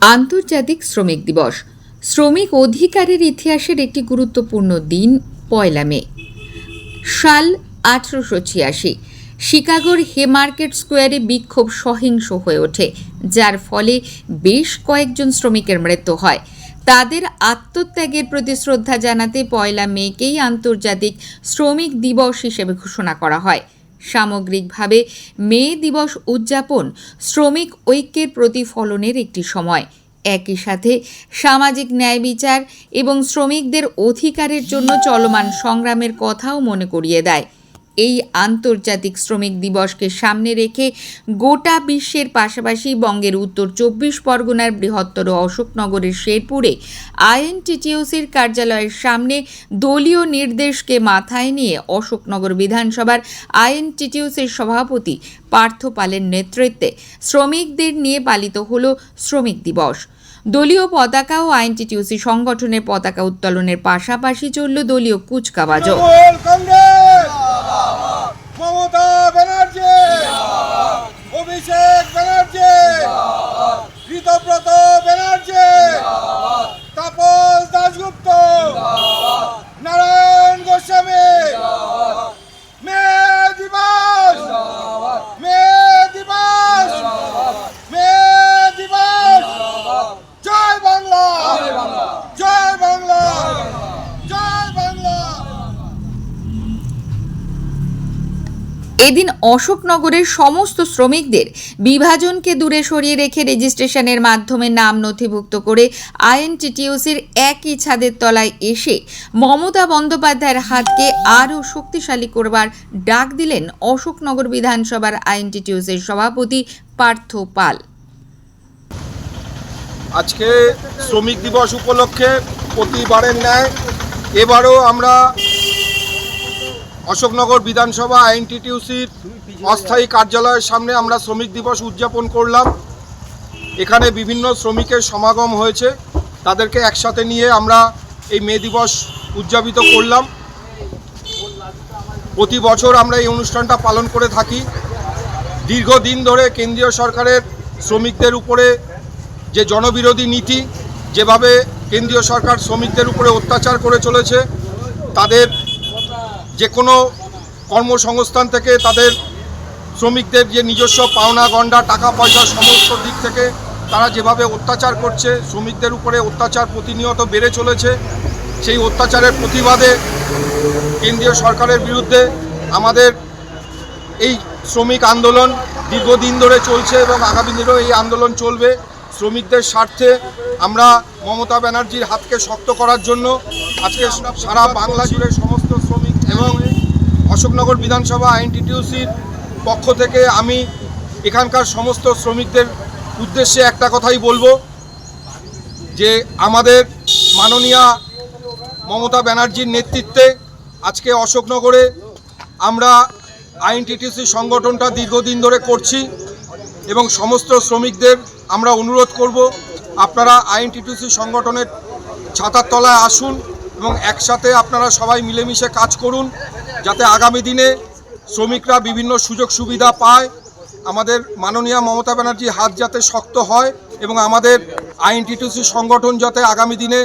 আন্তর্জাতিক শ্রমিক দিবস। শ্রমিক অধিকারের ইতিহাসের একটি গুরুত্বপূর্ণ দিন, পয়লা মে। সাল আঠারোশো ছিয়াশি, শিকাগোর হেমার্কেট স্কোয়ারে বিক্ষোভ সহিংস হয়ে ওঠে, যার ফলে বেশ কয়েকজন শ্রমিকের মৃত্যু হয়। তাদের আত্মত্যাগের প্রতি শ্রদ্ধা জানাতে পয়লা মেকেই আন্তর্জাতিক শ্রমিক দিবস হিসেবে ঘোষণা করা হয়। সামগ্রিকভাবে মে দিবস উদযাপন শ্রমিক ঐক্যের প্রতিফলনের একটি সময়। একই সাথে সামাজিক ন্যায় বিচার এবং শ্রমিকদের অধিকারের জন্য চলমান সংগ্রামের কথাও মনে করিয়ে দেয়। এই আন্তর্জাতিক শ্রমিক দিবসকে সামনে রেখে গোটা বিশ্বের পাশাপাশি বঙ্গের উত্তর চব্বিশ পরগনার বৃহত্তর অশোকনগরের শেরপুরে আইএনটিটিউসির কার্যালয়ের সামনে দলীয় নির্দেশকে মাথায় নিয়ে অশোকনগর বিধানসভার আইএনটিটিউসির সভাপতি পার্থ পালের নেতৃত্বে শ্রমিকদের নিয়ে পালিত হল শ্রমিক দিবস। দলীয় পতাকা ও আইএনটিটিউসি সংগঠনের পতাকা উত্তোলনের পাশাপাশি চলল দলীয় কংগ্রেস মমতা ব্যানার্জি! অভিষেক ব্যানার্জি! ঋতব্রত এদিন অশোকনগরের সমস্ত শ্রমিকদের বিভাজনকে দূরে সরিয়ে রেখে রেজিস্ট্রেশনের মাধ্যমে নাম নথিভুক্ত করে আইএনটিটিউসির একই ছাদের তলায় এসে মমতা বন্দ্যোপাধ্যায়ের হাতকে আরও শক্তিশালী করবার ডাক দিলেন অশোকনগর বিধানসভার আইএনটিটিউসির সভাপতি পার্থ পাল। আজকে শ্রমিক দিবস উপলক্ষে প্রতিবারের ন্যায় এবারও আমরা অশোকনগর বিধানসভা আইএনটিটিউসির অস্থায়ী কার্যালয়ের সামনে আমরা শ্রমিক দিবস উদযাপন করলাম। এখানে বিভিন্ন শ্রমিকের সমাগম হয়েছে। তাদেরকে একসাথে নিয়ে আমরা এই মে দিবস উদযাপিত করলাম। প্রতি বছর আমরা এই অনুষ্ঠানটা পালন করে থাকি। দীর্ঘদিন ধরে কেন্দ্রীয় সরকারের শ্রমিকদের উপরে যে জনবিরোধী নীতি, যেভাবে কেন্দ্রীয় সরকার শ্রমিকদের উপরে অত্যাচার করে চলেছে, তাদের যে কোনো কর্মসংস্থান থেকে তাদের শ্রমিকদের যে নিজস্ব পাওনা গন্ডা টাকা, পয়সা সমস্ত দিক থেকে তারা যেভাবে অত্যাচার করছে, শ্রমিকদের উপরে অত্যাচার প্রতিনিয়ত বেড়ে চলেছে, সেই অত্যাচারের প্রতিবাদে কেন্দ্রীয় সরকারের বিরুদ্ধে আমাদের এই শ্রমিক আন্দোলন দীর্ঘদিন ধরে চলছে এবং আগামী দিনেও এই আন্দোলন চলবে। শ্রমিকদের স্বার্থে আমরা মমতা ব্যানার্জির হাতকে শক্ত করার জন্য আজকে সারা বাংলা জুড়ে সমস্ত এবং অশোকনগর বিধানসভা আইনটিটিউসির পক্ষ থেকে আমি এখানকার সমস্ত শ্রমিকদের উদ্দেশ্যে একটা কথাই বলব, যে আমাদের মাননীয়া মমতা ব্যানার্জির নেতৃত্বে আজকে অশোকনগরে আমরা আইনটিটিসি সংগঠনটা দীর্ঘদিন ধরে করছি এবং সমস্ত শ্রমিকদের আমরা অনুরোধ করব, আপনারা আইনটিটিসি সংগঠনের ছাতার তলায় আসুন এবং একসাথে আপনারা সবাই মিলেমিশে কাজ করুন যাতে আগামী দিনে শ্রমিকরা বিভিন্ন সুযোগ সুবিধা পায়। আমাদের মাননীয় মমতা ব্যানার্জির হাত যাতে শক্ত হয় এবং আমাদের আইনটিটিসি সংগঠন যাতে আগামী দিনে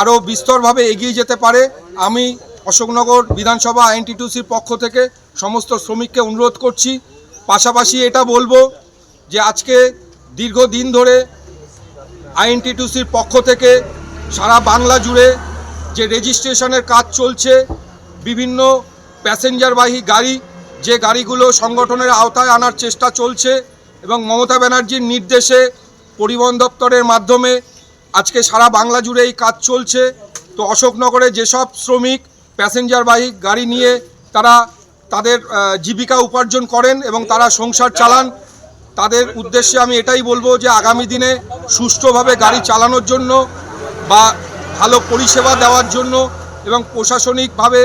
আরও বিস্তরভাবে এগিয়ে যেতে পারে, আমি অশোকনগর বিধানসভা আইনটিটিউসির পক্ষ থেকে সমস্ত শ্রমিককে অনুরোধ করছি। পাশাপাশি এটা বলব যে আজকে দীর্ঘদিন ধরে আইএনটিটিউসির পক্ষ থেকে সারা বাংলা জুড়ে যে রেজিস্ট্রেশনের কাজ চলছে, বিভিন্ন প্যাসেঞ্জারবাহী গাড়ি, যে গাড়িগুলো সংগঠনের আওতায় আনার চেষ্টা চলছে এবং মমতা ব্যানার্জির নির্দেশে পরিবহন দপ্তরের মাধ্যমে আজকে সারা বাংলা জুড়ে এই কাজ চলছে। তো অশোকনগরে যেসব শ্রমিক, প্যাসেঞ্জারবাহী গাড়ি নিয়ে তারা তাদের জীবিকা উপার্জন করেন এবং তারা সংসার চালান, তাদের উদ্দেশ্যে আমি এটাই বলব যে আগামী দিনে সুষ্ঠুভাবে গাড়ি চালানোর জন্য বা ভালো পরিষেবা দেওয়ার জন্য এবং প্রশাসনিকভাবে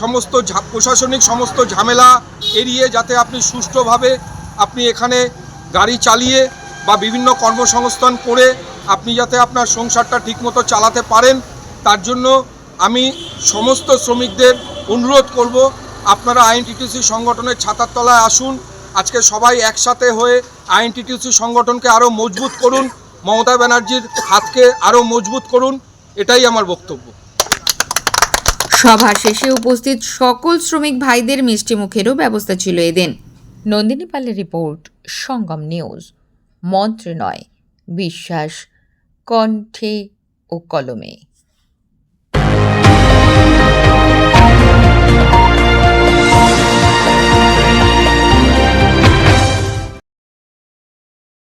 সমস্ত প্রশাসনিক সমস্ত ঝামেলা এড়িয়ে যাতে আপনি সুষ্ঠুভাবে আপনি এখানে গাড়ি চালিয়ে বা বিভিন্ন কর্মসংস্থান করে আপনি যাতে আপনার সংসারটা ঠিকমতো চালাতে পারেন, তার জন্য আমি সমস্ত শ্রমিকদের অনুরোধ করব, আপনারা আইএনটিটিসি সংগঠনের ছাতার তলায় আসুন, আজকে সবাই একসাথে হয়ে আইএনটিটিসি সংগঠনকে আরও মজবুত করুন, মমতা ব্যানার্জির হাতকে আরও মজবুত করুন এটাই আমার বক্তব্য। সভা শেষে উপস্থিত সকল শ্রমিক ভাইদের মিষ্টি মুখেরও ব্যবস্থা ছিল এদিন। নন্দিনী পালের রিপোর্ট, সঙ্গম নিউজ মন্ত্রে নয় বিশ্বাস, কণ্ঠে ও কলমে।